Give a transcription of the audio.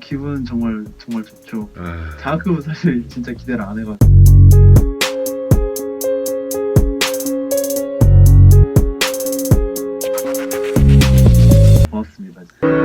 기분 기분 정말 정말 좋죠. 아, 장학금은 사실 진짜 기대를 안 해가지고 고맙습니다.